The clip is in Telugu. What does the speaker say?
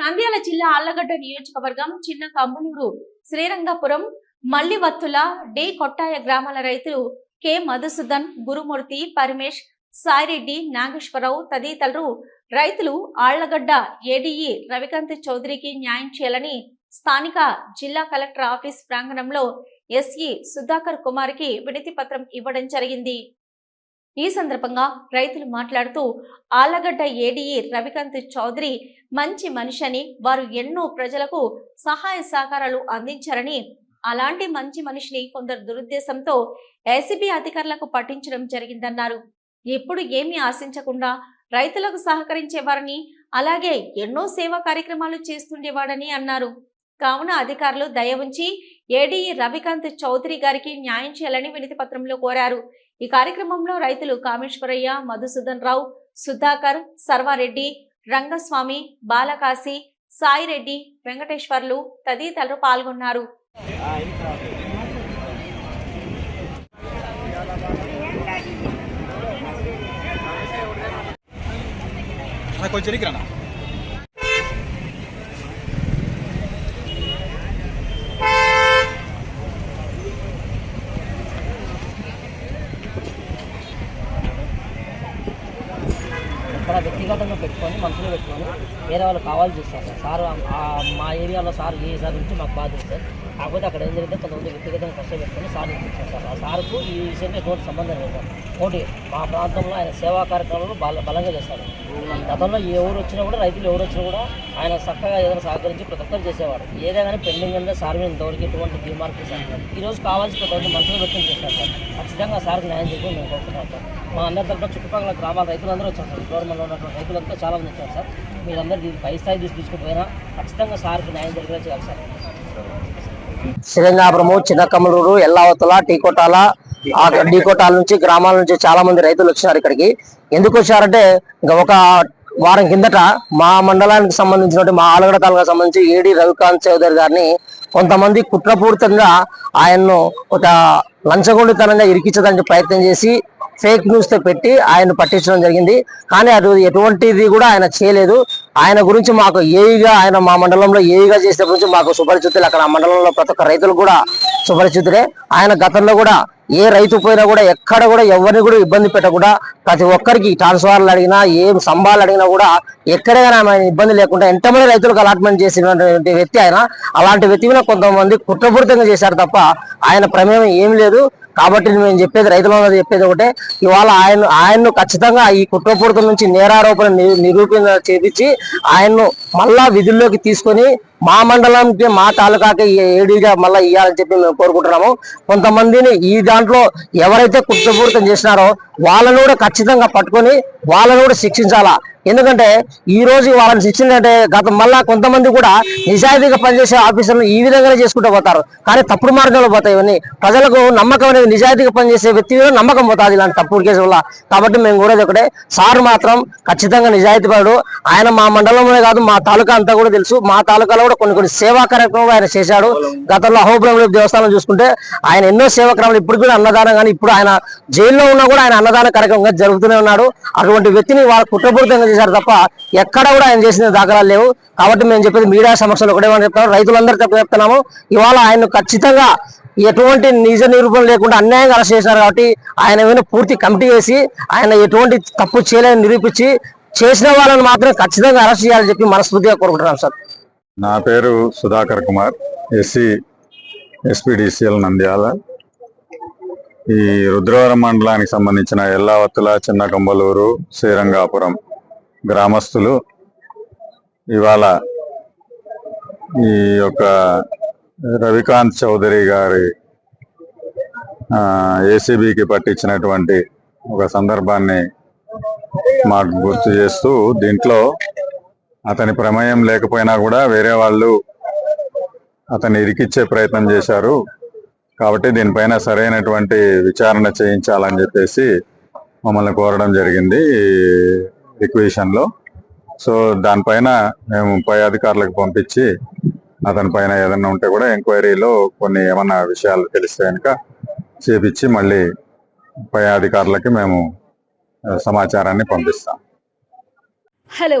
నంద్యాల జిల్లా ఆళ్ళగడ్డ నియోజకవర్గం చిన్న కమ్మలూరు శ్రీరంగపురం మల్లివత్తుల డి కొట్టాయ గ్రామాల రైతులు కె మధుసూదన్ గురుమూర్తి పరమేష్ సాయిరెడ్డి నాగేశ్వరరావు తదితరులు రైతులు ఆళ్ళగడ్డ ఏడీఈ రవికాంత్ చౌదరికి న్యాయం చేయాలని స్థానిక జిల్లా కలెక్టర్ ఆఫీస్ ప్రాంగణంలో ఎస్ఈ సుధాకర్ కుమార్కి వినతి పత్రం ఇవ్వడం జరిగింది. ఈ సందర్భంగా రైతులు మాట్లాడుతూ ఆలగడ్డ ఏడీఈ రవికాంత్ చౌదరి మంచి మనిషి అని వారు ఎన్నో ప్రజలకు సహాయ సహకారాలు అందించారని అలాంటి మంచి మనిషిని కొందరు దురుద్దేశంతో ఏసీబీ అధికారులకు పట్టించడం జరిగిందన్నారు. ఎప్పుడు ఏమీ ఆశించకుండా రైతులకు సహకరించేవారని అలాగే ఎన్నో సేవా కార్యక్రమాలు చేస్తుండేవాడని అన్నారు. కావున అధికారులు దయ ఉంచి ఏడీఈ రవికాంత్ చౌదరి గారికి న్యాయం చేయాలని వినతి పత్రంలో కోరారు. ఈ కార్యక్రమంలో రైతులు కామేశ్వరయ్య మధుసూదన్ రావు సుధాకర్ సర్వారెడ్డి రంగస్వామి బాలకాశి సాయిరెడ్డి వెంకటేశ్వర్లు తదితరులు పాల్గొన్నారు. కొంచెం ఎనికి ఇక్కడ వ్యక్తిగతంగా పెట్టుకొని మనసులో పెట్టుకొని వేరే వాళ్ళు కావాలి చూస్తారు సార్. సార్ మా ఏరియాలో సార్ ఏ సార్ నుంచి మాకు బాధ ఉంది సార్. కాకపోతే అక్కడ ఏం జరిగితే కొంతమంది వ్యక్తిగతంగా కష్టం పెట్టుకొని సార్ ఇచ్చారు సార్. ఆ సార్కు ఈ విషయంలో ఎటువంటి సంబంధం లేదు సార్. ఒకటి మా ప్రాంతంలో ఆయన సేవా కార్యక్రమాలు బల బలంగా చేస్తారు. గతంలో ఎవరు వచ్చినా కూడా రైతులు ఎవరు వచ్చినా కూడా ఆయన చక్కగా ఏదైనా సహకరించి ప్రతి ఒక్కరు చేసేవాడు ఏదైనా కానీ పెండింగ్ అంటే సార్ మీద ఇంతవరకు ఎటువంటి డిమార్క్ సార్. ఈ రోజు కావాల్సి కొంతమంది మనసులో పెట్టుకుని చేస్తారు సార్. ఖచ్చితంగా సార్కి న్యాయం చేయడం మేము కోరుకుంటాం సార్. మా అందరి తరఫున చుట్టుపక్కల గ్రామాల రైతులందరూ వచ్చారు సార్. గవర్నమెంట్లో ఉన్నటువంటి రైతులంతా చాలా మంది వచ్చారు సార్. మీరందరూ దీన్ని పై స్థాయి దృష్టి తీసుకుపోయినా ఖచ్చితంగా సార్కి న్యాయం జరిగేలా చేయాలి సార్. శ్రీరంగాపురము చిన్నకమలూరు ఎల్లావతల టీకోటాల ఆ టీకోటాల నుంచి గ్రామాల నుంచి చాలా మంది రైతులు వచ్చినారు ఇక్కడికి. ఎందుకు వచ్చారంటే ఒక వారం కిందట మా మండలానికి సంబంధించినటువంటి మా ఆలగడ తాలూకా సంబంధించి ఏడి రవికాంత్ చౌదరి గారిని కొంతమంది కుట్రపూరితంగా ఆయన్ను ఒక లంచగొండితనంగా ఇరికించడానికి ప్రయత్నం చేసి ఫేక్ న్యూస్తో పెట్టి ఆయన పట్టించడం జరిగింది. కానీ అది ఎటువంటిది కూడా ఆయన చేయలేదు. ఆయన గురించి మాకు ఏవిగా ఆయన మా మండలంలో ఏవిగా చేసిన గురించి మాకు సుపరిచితులు అక్కడ ఆ మండలంలో ప్రతి ఒక్క రైతులు కూడా సుపరిచితులే. ఆయన గతంలో కూడా ఏ రైతు పోయినా కూడా ఎక్కడ కూడా ఎవరిని కూడా ఇబ్బంది పెట్టకుండా ప్రతి ఒక్కరికి ట్రాన్స్ఫార్లు అడిగినా ఏం సంబాలు అడిగినా కూడా ఎక్కడైనా ఆయన ఇబ్బంది లేకుండా ఎంతమంది రైతులకు అలాట్మెంట్ చేసినటువంటి వ్యక్తి ఆయన. అలాంటి వ్యక్తి మీద కొంతమంది కుట్రపూరితంగా చేశారు తప్ప ఆయన ప్రమేయం ఏం లేదు. కాబట్టి మేము చెప్పేది రైతుల చెప్పేది ఒకటే. ఇవాళ ఆయన ఆయన్ను ఖచ్చితంగా ఈ కుట్రపూరితం నుంచి నేరారోపణ ని- నిరూపణ చేపించి ఆయన్ను మళ్ళా విధుల్లోకి తీసుకొని మా మండలంకి మా తాలూకాకి ఏడీగా మళ్ళీ ఇవ్వాలని చెప్పి మేము కోరుకుంటున్నాము. కొంతమందిని ఈ దాంట్లో ఎవరైతే కుట్రపూరితం చేసినారో వాళ్ళను కూడా ఖచ్చితంగా పట్టుకొని వాళ్ళను కూడా శిక్షించాలా? ఎందుకంటే ఈ రోజు వాళ్ళని శిక్షించాలంటే గత మళ్ళా కొంతమంది కూడా నిజాయితీగా పనిచేసే ఆఫీసర్లు ఈ విధంగానే చేసుకుంటూ పోతారు. కానీ తప్పుడు మార్గంలో పోతాయి ఇవన్నీ. ప్రజలకు నమ్మకం అనేది నిజాయితీగా పనిచేసే వ్యక్తి మీద నమ్మకం పోతుంది ఇలాంటి తప్పుడు కేసు వల్ల. కాబట్టి మేము కూడా ఒకటే. సార్ మాత్రం ఖచ్చితంగా నిజాయితీపరుడు. ఆయన మా మండలంలోనే కాదు మా తాలూకా అంతా కూడా తెలుసు. మా తాలూకాలో కూడా కొన్ని కొన్ని సేవా కార్యక్రమాలు ఆయన చేశాడు. గతంలో అహోబురం దేవస్థానం చూసుకుంటే ఆయన ఎన్నో సేవా కార్యక్రమాలు ఇప్పుడు కూడా అన్నదానం కానీ ఇప్పుడు ఆయన జైల్లో ఉన్నా కూడా ఆయన అన్నదాన కార్యక్రమంగా జరుగుతూనే ఉన్నాడు. అటువంటి వ్యక్తిని వాళ్ళు కుట్రపూరితంగా చేశారు తప్ప ఎక్కడ కూడా ఆయన చేసిన దాఖలాలు లేవు. కాబట్టి మేము చెప్పేది మీడియా సమక్షంలో ఒకటేమని చెప్తాము రైతులందరూ చెప్తున్నాము. ఇవాళ ఆయన ఖచ్చితంగా ఎటువంటి నిజ నిరూపణ లేకుండా అన్యాయంగా అరెస్ట్ చేశారు కాబట్టి ఆయన మీద పూర్తి కమిటీ వేసి ఆయన ఎటువంటి తప్పు చేయలేని నిరూపించి చేసిన వాళ్ళని మాత్రం ఖచ్చితంగా అరెస్ట్ చేయాలని చెప్పి మనస్ఫూర్తిగా కోరుకుంటున్నాం సార్. నా పేరు సుధాకర్ కుమార్ ఎస్సీ ఎస్పీడీసీఎల్ నంద్యాల. ఈ రుద్రవరం మండలానికి సంబంధించిన ఎల్లావత్తుల చిన్న కంబలూరు శ్రీరంగాపురం గ్రామస్తులు ఇవాళ ఈ యొక్క రవికాంత్ చౌదరి గారి ఏసీబీకి పట్టించినటువంటి ఒక సందర్భాన్ని మాకు గుర్తు చేస్తూ దీంట్లో అతని ప్రమేయం లేకపోయినా కూడా వేరే వాళ్ళు అతన్ని ఇరికిచ్చే ప్రయత్నం చేశారు. కాబట్టి దీనిపైన సరైనటువంటి విచారణ చేయించాలని చెప్పేసి మమ్మల్ని కోరడం జరిగింది రిక్వేషన్లో సో దానిపైన మేము పై అధికారులకు పంపించి అతని పైన ఏదైనా ఉంటే కూడా ఎంక్వైరీలో కొన్ని ఏమన్నా విషయాలు తెలిస్తే కనుక చేపించి మళ్ళీ పై అధికారులకి మేము సమాచారాన్ని పంపిస్తాం. హలో.